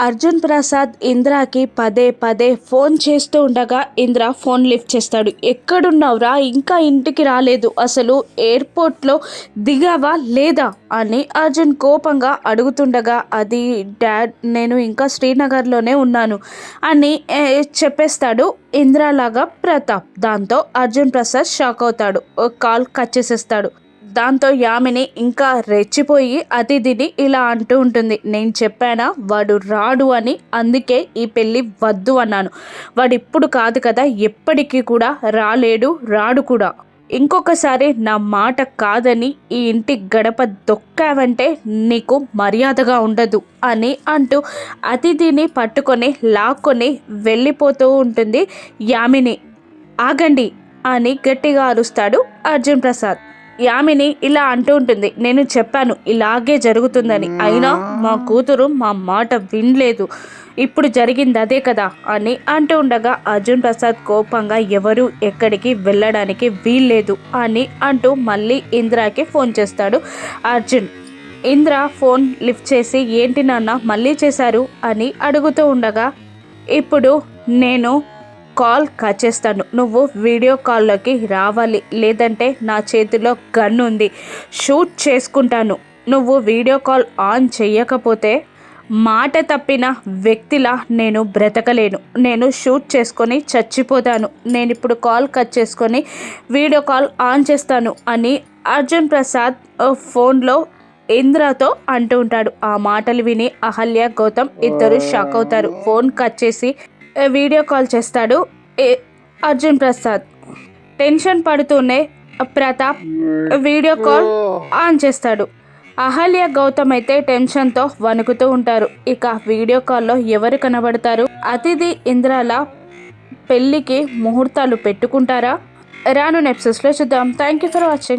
అర్జున్ ప్రసాద్ ఇంద్రాకి పదే పదే ఫోన్ చేస్తూ ఉండగా ఇంద్ర ఫోన్ లిఫ్ట్ చేస్తాడు. ఎక్కడున్నావురా? ఇంకా ఇంటికి రాలేదు. అసలు ఎయిర్పోర్ట్లో దిగావా లేదా? అని అర్జున్ కోపంగా అడుగుతుండగా అది డాడ్ నేను ఇంకా శ్రీనగర్లోనే ఉన్నాను అని చెప్పేస్తాడు ఇంద్రలాగా ప్రతాప్. దాంతో అర్జున్ ప్రసాద్ షాక్ అవుతాడు. ఓ కాల్ కట్ చేసేస్తాడు. దాంతో యామిని ఇంకా రెచ్చిపోయి అతిథిని ఇలా అంటూ ఉంటుంది. నేను చెప్పానా? వాడు రాడు అని. అందుకే ఈ పెళ్ళి వద్దు అన్నాను. వాడు ఇప్పుడు కాదు కదా ఎప్పటికీ కూడా రాలేడు రాడు కూడా. ఇంకొకసారి నా మాట కాదని ఈ ఇంటి గడప దొక్కావంటే నీకు మర్యాదగా ఉండదు అని అంటూ అతిథిని పట్టుకొని లాక్కొని వెళ్ళిపోతూ ఉంటుంది యామిని. ఆగండి అని గట్టిగా అరుస్తాడు అర్జున్ ప్రసాద్. యామిని ఇలా అంటూ ఉంటుంది. నేను చెప్పాను ఇలాగే జరుగుతుందని. అయినా మా కూతురు మా మాట వినలేదు. ఇప్పుడు జరిగింది అదే కదా అని అంటూ ఉండగా అర్జున్ ప్రసాద్ కోపంగా ఎవరు ఎక్కడికి వెళ్ళడానికి వీల్లేదు అని అంటూ మళ్ళీ ఇంద్రాకి ఫోన్ చేస్తాడు అర్జున్. ఇంద్ర ఫోన్ లిఫ్ట్ చేసి ఏంటి నాన్న మళ్ళీ చేశారు? అని అడుగుతూ ఉండగా ఇప్పుడు నేను కాల్ కట్ చేస్తాను నువ్వు వీడియో కాల్లోకి రావాలి. లేదంటే నా చేతిలో గన్ ఉంది. షూట్ చేసుకుంటాను. నువ్వు వీడియో కాల్ ఆన్ చేయకపోతే మాట తప్పిన వ్యక్తిలా నేను బ్రతకలేను. నేను షూట్ చేసుకొని చచ్చిపోతాను. నేను ఇప్పుడు కాల్ కట్ చేసుకొని వీడియో కాల్ ఆన్ చేస్తాను అని అర్జున్ ప్రసాద్ ఫోన్లో ఇంద్రతో అంటూ ఉంటాడు. ఆ మాటలు విని అహల్య గౌతమ్ ఇద్దరు షాక్ అవుతారు. ఫోన్ కట్ చేసి వీడియో కాల్ చేస్తాడు. ఏ, అర్జున్ ప్రసాద్. టెన్షన్ పడుతూనే ప్రతాప్ వీడియో కాల్ ఆన్ చేస్తాడు. అహల్య గౌతమ్ అయితే టెన్షన్తో వణుకుతూ ఉంటారు. ఇక వీడియో కాల్లో ఎవరు కనబడతారు? అతిథి ఇంద్రాల పెళ్ళికి ముహూర్తాలు పెట్టుకుంటారా? రాను నెప్సెస్లో చూద్దాం. Thank you for watching